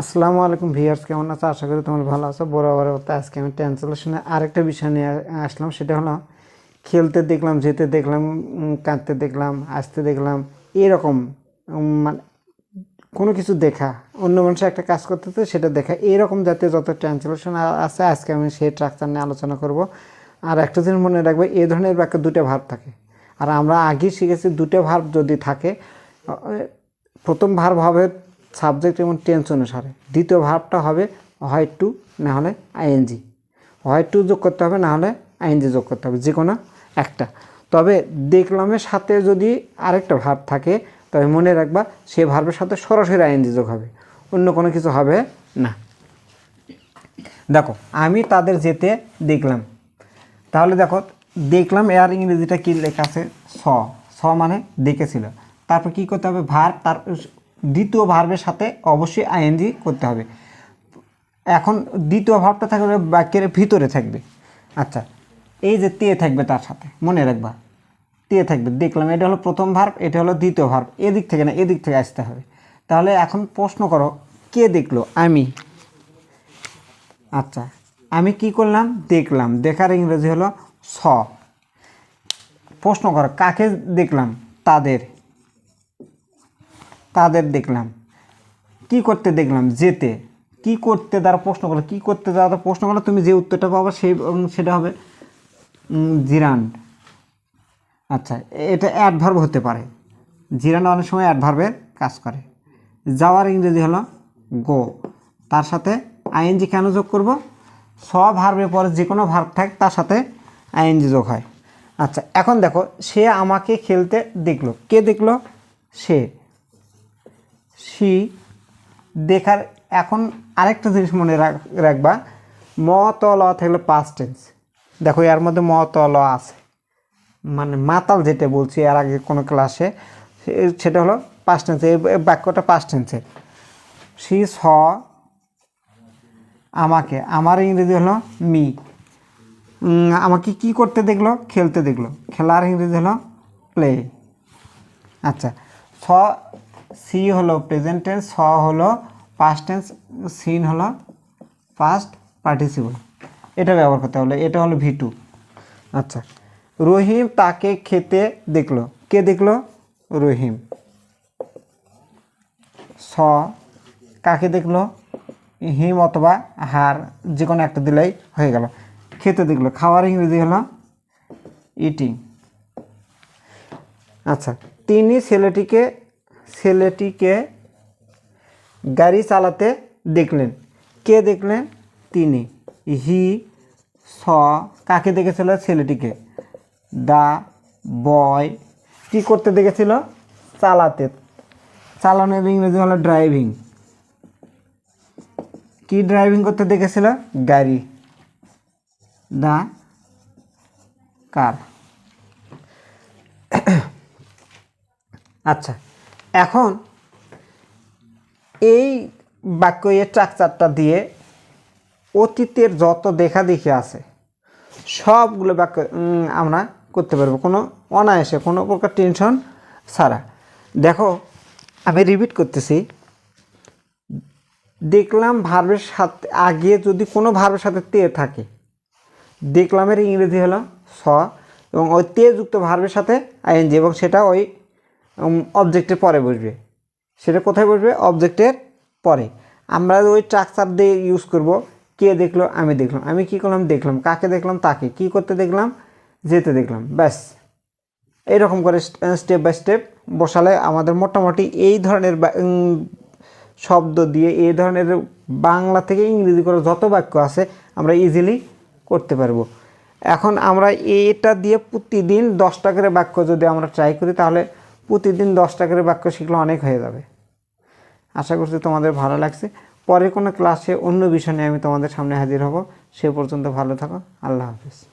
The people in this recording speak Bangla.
আসসালামু আলাইকুম ভিয়ার্স কেমন আছো? আশা করি তোমার ভালো আছো। বরাবর আজকে আমি ট্রান্সলেশনে আরেকটা বিষয় নিয়ে আসলাম। সেটা হলো খেলতে দেখলাম, যেতে দেখলাম কাঁদতে দেখলাম আসতে দেখলাম, এরকম মানে কোনো কিছু দেখা, অন্য মানুষের একটা কাজ করতেছে সেটা দেখা এইরকম জাতীয় যত ট্রান্সলেশন আছে, আজকে আমি সেই ট্রাকচার নিয়ে আলোচনা করব। আর একটা জিনিস মনে রাখবে এই ধরনের বাক্যে দুটো ভার্ব থাকে। আর আমরা আগেই শিখেছি দুটো ভার্ব যদি থাকে প্রথম ভার্ব হবে সাবজেক্ট এবং টেন্স অনুসারে দ্বিতীয় ভার্বটা হবে হয় টু না হলে আইএনজি হয় টু যোগ করতে হবে না হলে আইএনজি যোগ করতে হবে যে কোনো একটা। তবে দেখলামের সাথে যদি আরেকটা ভার্ব থাকে, তবে মনে রাখবা সেই ভার্বের সাথে সরাসরি আইএনজি যোগ হবে, অন্য কোনো কিছু হবে না। দেখো, আমি তাদের যেতে দেখলাম। তাহলে দেখো, দেখলাম এর ইংরেজিটা কী লেখা আছে, স। স মানে দেখেছিল। তারপর কি করতে হবে? ভার্ব তার দ্বিতীয় ভার্বের সাথে অবশ্যই আইএনজি করতে হবে। এখন দ্বিতীয় ভাবটা থাকবে বাক্যের ভিতরে থাকবে। আচ্ছা এই যে তে থাকবে তার সাথে, মনে রাখবা। তে থাকবে, দেখলাম, এটা হলো প্রথম ভার্ব এটা হলো দ্বিতীয় ভার্ব এদিক থেকে না, এদিক থেকে আসতে হবে। তাহলে এখন প্রশ্ন করো, কে দেখল? আমি। আচ্ছা আমি কি করলাম? দেখলাম। দেখার ইংরেজি হলো স। প্রশ্ন করো, কাকে দেখলাম? তাদের। তাদের দেখলাম। কি করতে দেখলাম? যেতে। কি করতে দ্বারা প্রশ্ন করল? কি করতে দ্বারা প্রশ্ন করলে? তুমি যে উত্তরটা পাবো সেই সেটা হবে জিরান। আচ্ছা এটা অ্যাডভার্ব হতে পারে। জিরান অনেক সময় অ্যাডভার্বের কাজ করে। যাওয়ার ইংরেজি হলো গো তার সাথে আইএনজি কেন যোগ করব? সব ভার্বের পরে যে কোনো ভার্ব থাক, তার সাথে আইএনজি যোগ হয়। আচ্ছা এখন দেখো, সে আমাকে খেলতে দেখল। কে দেখল? সে। সি, দেখার এখন আরেকটা জিনিস মনে রাখ- রাখবা ম ত ল থাকলে পাস্ট টেন্স দেখো, এর মধ্যে ম ত ল আছে। মানে মাতাল যেটা বলছি এর আগে কোনো ক্লাসে সেটা হলো পাস্ট টেন্স এই বাক্যটা পাস্ট টেন্সের সি, স, আমাকে, আমার ইংরেজি হলো মি। আমাকে কি করতে দেখল? খেলতে দেখল। খেলার ইংরেজি হলো প্লে আচ্ছা স সি হলো প্রেজেন্ট টেন্স স হলো পাস্ট টেন্স সিন হলো পাস্ট পার্টিসিপল এটা ব্যবহার করতে হলো এটা হলো ভি টু আচ্ছা রহিম তাকে খেতে দেখল। কে দেখল? রহিম। স, কাকে দেখল? হিম অথবা হার যে কোনো একটা দিলেই হয়ে গেল। খেতে দেখল, খাওয়ার ইংরেজি হলো ইটিং আচ্ছা তিনি ছেলেটিকে ছেলেটিকে গাড়ি চালাতে দেখলেন। কে দেখলেন? তিনি। হি, স, কাকে দেখেছিল ছেলেটিকে? দা, বয়, কি করতে দেখেছিল? চালাতে। চালানোর ইংরেজি হলো ড্রাইভিং। কি ড্রাইভিং করতে দেখেছিল? গাড়ি। দা, কার? আচ্ছা। এখন এই বাক্য এর স্ট্রাকচারটা দিয়ে অতীতের যত দেখা দেখি আছে, সবগুলো বাক্য আমরা করতে পারব। কোনো অনায়াসে, কোনো প্রকার টেনশন ছাড়া। দেখো, আমি রিপিট করতেছি। দেখলাম ভার্বের সাথে, আগে যদি কোনো ভার্বের সাথে তে থাকে, দেখলামের ইংরেজি হলো স এবং ওই তে যুক্ত ভার্বের সাথে আইএনজি এবং সেটা ওই অবজেক্টের পরে বসবে। সেটা কোথায় বসবে? অবজেক্টের পরে। আমরা ওই স্ট্রাকচার দিয়ে ইউজ করব, কে দেখল, আমি দেখলাম। আমি কি করলাম? দেখলাম। কাকে দেখলাম? তাকে। কি করতে দেখলাম? যেতে দেখলাম। ব্যাস। এইরকম করে স্টেপ বাই স্টেপ বসালে আমাদের মোটামুটি এই ধরনের শব্দ দিয়ে এই ধরনের বাংলা থেকে ইংরেজি করে যত বাক্য আছে আমরা ইজিলি করতে পারব। এখন আমরা এটা দিয়ে প্রতিদিন দশটা করে বাক্য যদি আমরা ট্রাই করি, তাহলে প্রতিদিন দশটা করে বাক্য শিখলে অনেক হয়ে যাবে। আশা করছি তোমাদের ভালো লাগছে। পরে কোনো ক্লাসে অন্য বিষয় নিয়ে আমি তোমাদের সামনে হাজির হব। সে পর্যন্ত ভালো থাকো। আল্লাহ হাফিজ।